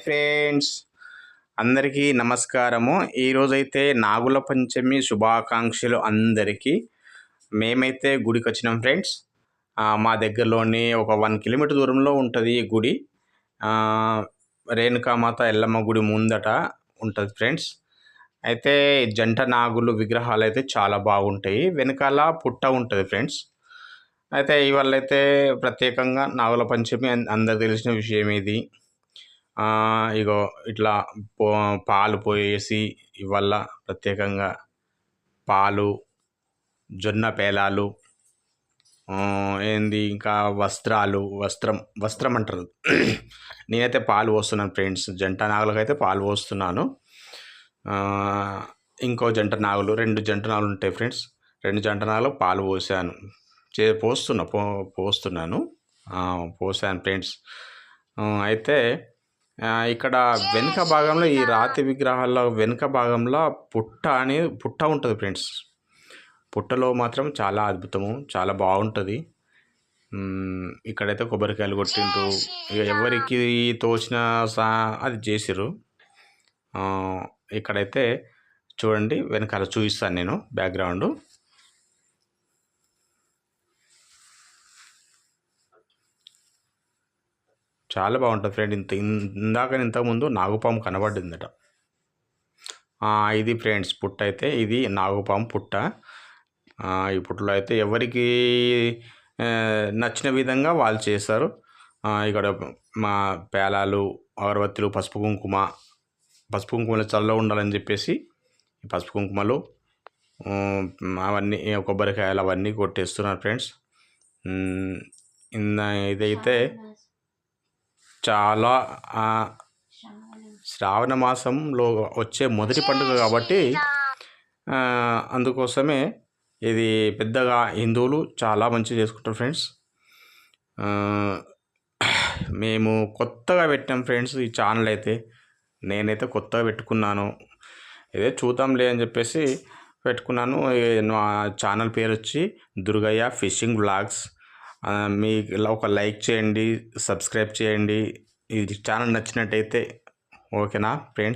Friends అందరికీ నమస్కారము. ఈరోజైతే నాగుల పంచమి శుభాకాంక్షలు అందరికీ. మేమైతే గుడికి వచ్చినాం ఫ్రెండ్స్. మా దగ్గరలోని ఒక వన్ కిలోమీటర్ దూరంలో ఉంటుంది ఈ గుడి. రేణుకామాత ఎల్లమ్మ గుడి ముందట ఉంటుంది ఫ్రెండ్స్. అయితే జంట నాగులు విగ్రహాలు అయితే చాలా బాగుంటాయి. వెనకాల పుట్ట ఉంటుంది ఫ్రెండ్స్. అయితే ఇవాళ అయితే ప్రత్యేకంగా నాగుల పంచమి అన్- అందరికి తెలిసిన విషయం ఇది ఇగో ఇట్లా పో పాలు పోయేసి ఇవల్ల ప్రత్యేకంగా పాలు జొన్న పేలాలు ఏంది ఇంకా వస్త్రాలు వస్త్రం వస్త్రం అంటారు. నేనైతే పాలు పోస్తున్నాను ఫ్రెండ్స్. జంట నాగులకైతే పాలు పోస్తున్నాను. ఇంకో జంట నాగులు రెండు జంట నాగులు ఉంటాయి ఫ్రెండ్స్. రెండు జంట నాగులు పాలు పోసాను. చే పోస్తున్నా పో పోస్తున్నాను. పోసాను ఫ్రెండ్స్. అయితే ఇక్కడ వెనుక భాగంలో ఈ రాతి విగ్రహాల్లో వెనుక భాగంలో పుట్ట అని పుట్ట ఉంటుంది ఫ్రెండ్స్. పుట్టలో మాత్రం చాలా అద్భుతము చాలా బాగుంటుంది. ఇక్కడైతే కొబ్బరికాయలు కొట్టిండ్రు. ఇక ఎవరికి తోచిన సా అది చేసిర్రు. ఇక్కడైతే చూడండి వెనకాల చూపిస్తాను నేను బ్యాక్గ్రౌండ్. చాలా బాగుంటుంది ఫ్రెండ్. ఇంత ఇందాక ఇంతకుముందు నాగుపాము కనబడిందట. ఇది ఫ్రెండ్స్ పుట్ట అయితే ఇది నాగుపాము పుట్ట. ఈ పుట్టలో అయితే ఎవరికి నచ్చిన విధంగా వాళ్ళు చేస్తారు ఇక్కడ మా పేలాలు అగరబత్తులు పసుపు కుంకుమ పసుపు కుంకుమలు చల్ల ఉండాలని చెప్పేసి పసుపు కుంకుమలు అవన్నీ కొబ్బరికాయలు అవన్నీ కొట్టేస్తున్నారు ఫ్రెండ్స్. ఇంద ఇదైతే చాలా శ్రావణ మాసంలో వచ్చే మొదటి పండుగ కాబట్టి అందుకోసమే ఇది పెద్దగా హిందువులు చాలా మంచిగా చేసుకుంటారు ఫ్రెండ్స్. మేము కొత్తగా పెట్టాం ఫ్రెండ్స్ ఈ ఛానల్ అయితే. నేనైతే కొత్తగా పెట్టుకున్నాను. ఇదే చూద్దాంలే అని చెప్పేసి పెట్టుకున్నాను. నా ఛానల్ పేరు వచ్చి దుర్గయ్య ఫిషింగ్ బ్లాగ్స్ మీకు ఒక లైక్ చేయండి సబ్స్క్రైబ్ చేయండి. ఇది ఛానల్ నచ్చినట్టయితే ఓకేనా ఫ్రెండ్స్?